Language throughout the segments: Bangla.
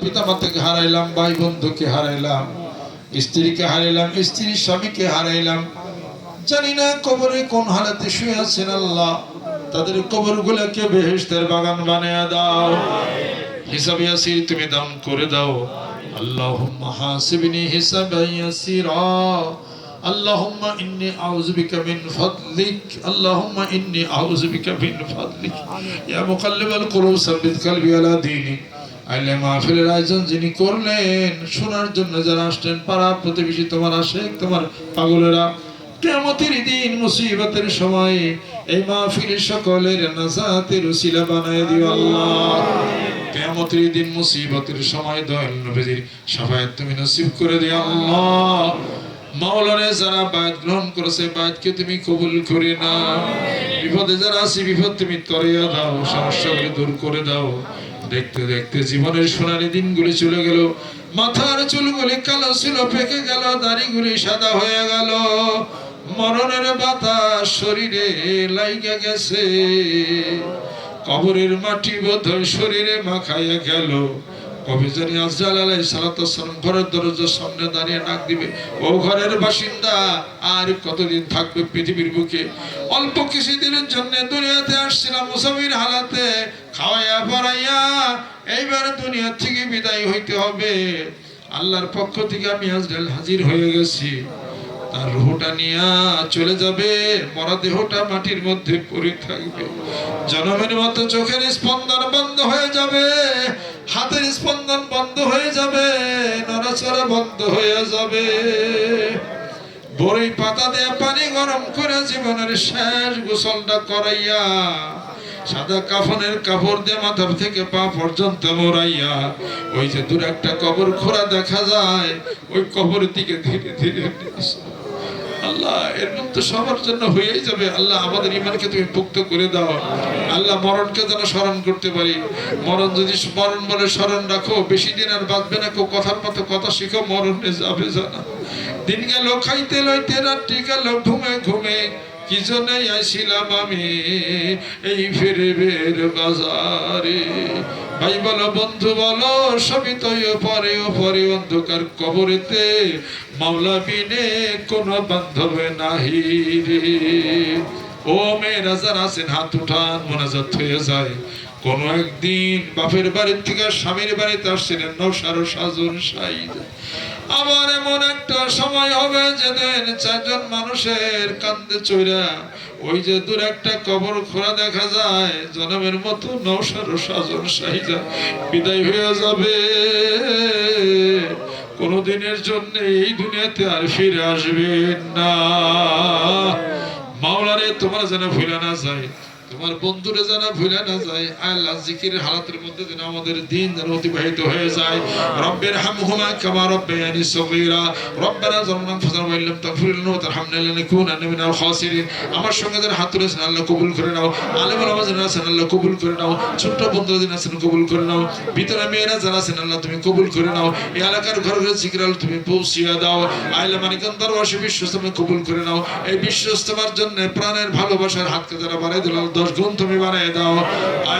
পিতা মাতাকে হারাইলাম ভাই বন্ধুকে হারাইলাম, স্ত্রীকে হারাইলাম স্ত্রীর স্বামীকে হারাইলাম। জানি না কবরে কোন হালাতে শুয়ে আছেন আল্লাহ। তাদের কবর গুলাকে বেহেস্তের বাগান বানিয়ে দাও। হিসাবে ইয়াসির তুমি দান করে দাও। আল্লাহ হাসিবনি ইয়া আইলে মাহফিলের আয়োজন যিনি করলেন, শোনার জন্য যারা আসলেন, পাড়া প্রতিবেশী তোমার আশেক, তোমার পাগলেরা কেমতের দিন মুসিবতের সময় এই মাহফিলের সকলের নাজাতের উসিলা বানায় দিও আল্লাহ। কেমতের দিন মুসিবতের সময় দয়াল নবীর সাফায়াত তুমি নসিব করে দিও আল্লাহ। মাওলানে যারা বায়াত গ্রহণ করেছে, বায়াতকে তুমি কবুল করে না বিপদে যারা আছে, বিপদ তুমি তরিয়া দাও, সমস্যাগুলি দূর করে দাও। দেখতে দেখতে জীবনের সোনালি দিনগুলি চলে গেল। মাথার চুলগুলি কালো ছিল, পেকে গেল, দাড়িগুলি সাদা হয়ে গেল। মরণের বাতাস শরীরে লাইগা গেছে। কবরের মাটি বোধ শরীরে মাখাইয়া গেল। জানি আজরাল আলাই সালাতাম ঘরের দরজার সামনে দাঁড়িয়ে ডাক দিবে, ও ঘরের বাসিন্দা, আর কতদিন থাকবে পৃথিবীর বুকে? অল্প কিছুদিনের জন্য দুনিয়াতে আসছিলাম মুসাফির হালাতে, খাওয়াইয়া পড়াইয়া, এইবার দুনিয়া থেকে বিদায় হইতে হবে। আল্লাহর পক্ষ থেকে আমি আজরাল হাজির হয়ে গেছি। তার রুহটা নিয়া চলে যাবে। মরা দেহটা মাটির মধ্যে পড়ে থাকবে। জনমের মতো চোখের স্পন্দন বন্ধ হয়ে যাবে। হাতের স্পন্দন বন্ধ হয়ে যাবে। নড়াচড়া বন্ধ হয়ে যাবে। বড়ই পাতা দিয়ে পানি গরম করে জীবনের শেষ গোসলটা করাইয়া, সাদা কাফনের কাপড় দিয়ে মাথা থেকে পা পর্যন্ত মোড়াইয়া, ওই যে দূর একটা কবর খোরা দেখা যায়, ওই কবরের দিকে ধীরে ধীরে আল্লাহ, এর মধ্যে সবার জন্য হয়েই যাবে। আল্লাহ আমাদের ইমানকে তুমি পুক্ত করে দাও। আল্লাহ মরণকে যেন স্মরণ করতে পারি। মরণ যদি মরণ বলে স্মরণ রাখো, বেশি দিন আর বাঁচবে না। কেউ কথার মতো কথা শিখো, মরণে যাবে জানা। দিন গেল খাইতে লইতে রাত্রি গেল ঘুমে ঘুমে কি আমি এই ফেরেবের বাজারে? ভাই বলো, বন্ধু বলো সবই তো পরে পরে অন্ধকার কবরেতে মাওলা বিনে কোনো বান্ধব নাহি রে। ও মেয়েরা যারা আছেন, হাত উঠান, মোনাজাত হয়ে যায়। কোন একদিন বাপের বাড়ির থেকে স্বামীর বাড়িতে আসছিলেন নৌসারো সাজন সাইদ। আবার এমন একটা সময় হবে যেদিন চারজন মানুষের কান্দে চৈরা ওই যে দূর একটা কবর খোলা দেখা যায়, জনমের মতো নৌসারো সাজন সাইজা বিদায় হয়ে যাবে। কোনদিনের জন্য এই দুনিয়াতে আর ফিরে আসবেন না। মাওলারে, তোমার যেন ভুলে না যায় তোমার বন্ধুরে যেন ভুলে না যায়, আল্লাহ জিকিরের হালাতের মধ্যে যেন আমাদের দিন যেন অতিবাহিত হয়ে যায়। রব্বের হামহুমা কামা রব্বায়ানি আমার সঙ্গে হাত তুলেছেন, আল্লাহ কবুল করে নাও। আলেম আছেন, আল্লাহ কবুল করে নাও। আছেন, কবুল করে নাও। ভিতরে মেয়েরা যারা আছেন, আল্লাহ তুমি কবুল করে নাও। এই এলাকার ঘর ঘরে জিকির তুমি পৌঁছিয়ে দাও। আইলা মানিকান্দার কবুল করে নাও। এই বিশ্বস্তমার জন্য প্রাণের ভালোবাসার হাতকে যারা বাড়াই দিল দশ গুণ তুমি বাড়াই দাও।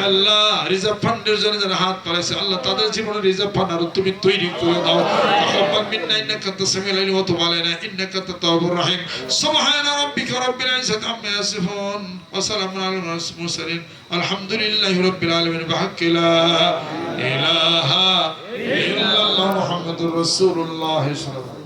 আল্লাহ, রিজার্ভ ফান্ডের জন্য যারা হাত বাড়াইছে, আল্লাহ তাদের জীবনে রিজার্ভ ফান্ড আরও তুমি তৈরি করে দাও। তাকাব্বাল মিন্না, ইন্নাকা আনতাস সামিউল আলিম ওয়া তুব আলাইনা, ইন্নাকা আনতাত তাওয়াবুর রাহিম। সুবহানা রাব্বিকা রাব্বিল ইজ্জাতি আম্মা ইয়াসিফুন। ওয়া সালামুন আলাল মুরসালিন। আলহামদুলিল্লাহি রাব্বিল আলামিন। ইলাহা ইল্লাল্লাহ মুহাম্মাদুর রাসূলুল্লাহ। সাল্লাল্লাহু